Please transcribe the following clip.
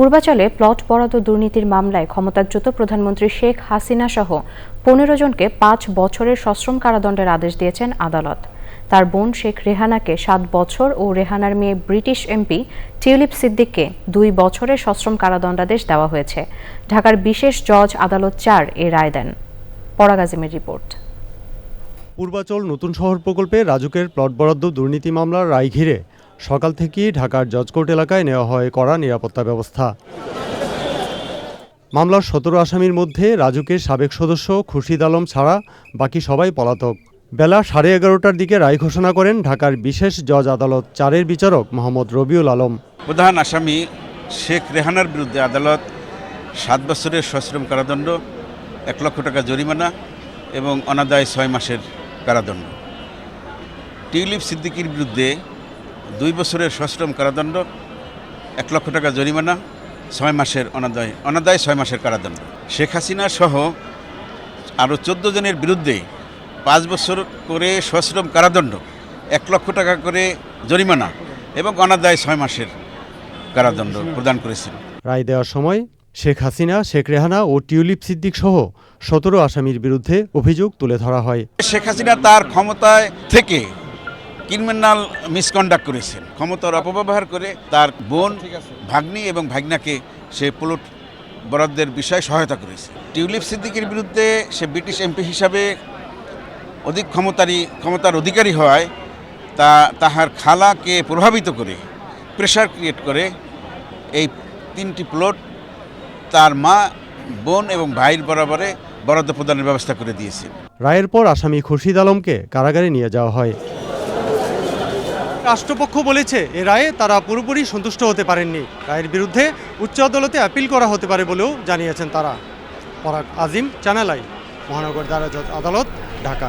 পূর্বাচলে plot বরাদ্দ দুর্নীতির মামলায় ক্ষমতাচ্যুত প্রধানমন্ত্রী শেখ হাসিনা সহ পনেরো জনকে পাঁচ বছরের সশ্রম কারাদণ্ডের আদেশ দিয়েছেন আদালত। তার বোন শেখ রেহানাকে সাত বছর ও রেহানার মেয়ে ব্রিটিশ এমপি টিউলিপ সিদ্দিককে দুই বছরের সশ্রম কারাদণ্ডাদেশ দেওয়া হয়েছে। ঢাকার বিশেষ জজ আদালত চার এ রায় দেন। পরাগাজিমের রিপোর্ট। পূর্বাচল নতুন শহর প্রকল্পে রাজুকের প্লট বরাদ্দ দুর্নীতি মামলার রায় ঘিরে সকাল থেকেই ঢাকার জজকোর্ট এলাকায় নেওয়া হয় কড়া নিরাপত্তা ব্যবস্থা। মামলার সতেরো আসামির মধ্যে রাজুকের সাবেক সদস্য খুরশিদ আলম ছাড়া বাকি সবাই পলাতক। বেলা সাড়ে এগারোটার দিকে রায় ঘোষণা করেন ঢাকার বিশেষ জজ আদালত চারের বিচারক মোহাম্মদ রবিউল আলম। প্রধান আসামি শেখ রেহানার বিরুদ্ধে আদালত সাত বছরের সশ্রম কারাদণ্ড, এক লক্ষ টাকা জরিমানা এবং অনাদায় ছয় মাসের কারাদণ্ড। টিউলিপ সিদ্দিকির বিরুদ্ধে দুই বছরের সশ্রম কারাদণ্ড এক লক্ষ টাকা জরিমানা ছয় মাসের অনাদায় অনাদায় ছয় মাসের কারাদণ্ড। শেখ হাসিনা সহ আরও চোদ্দ জনের বিরুদ্ধে পাঁচ বছর করে সশ্রম কারাদণ্ড এক লক্ষ টাকা করে জরিমানা এবং অনাদায় ছয় মাসের কারাদণ্ড প্রদান করেছিল রায় দেওয়ার সময় শেখ হাসিনা শেখ রেহানা ও টিউলিপ সিদ্দিক সহ সতেরো আসামির বিরুদ্ধে অভিযোগ তুলে ধরা হয়। শেখ হাসিনা তার ক্ষমতায় থেকে ক্রিমিনাল মিসকন্ডাক্ট করেছেন। ক্ষমতার অপব্যবহার করে তার বোন ভাগ্নি এবং ভাগ্নাকে সে প্লট বরাদ্দের বিষয়ে সহায়তা করেছে। টিউলিপ সিদ্দিকের বিরুদ্ধে সে ব্রিটিশ এমপি হিসাবে অধিক ক্ষমতারী, ক্ষমতার অধিকারী হওয়ায় তা, তাহার খালাকে প্রভাবিত করে প্রেশার ক্রিয়েট করে এই তিনটি প্লট তার মা, বোন এবং ভাইয়ের বরাবরে বরাদ্দ প্রদানের ব্যবস্থা করে দিয়েছে। রায়ের পর আসামি খুরশিদ আলমকে কারাগারে নিয়ে যাওয়া হয়। রাষ্ট্রপক্ষ বলেছে, এ রায়ে তারা পুরোপুরি সন্তুষ্ট হতে পারেননি। রায়ের বিরুদ্ধে উচ্চ আদালতে আপিল করা হতে পারে বলেও জানিয়েছেন তারা। পরাগ আজিম, চ্যানেল আই, মহানগর দ্বারা আদালত, ঢাকা।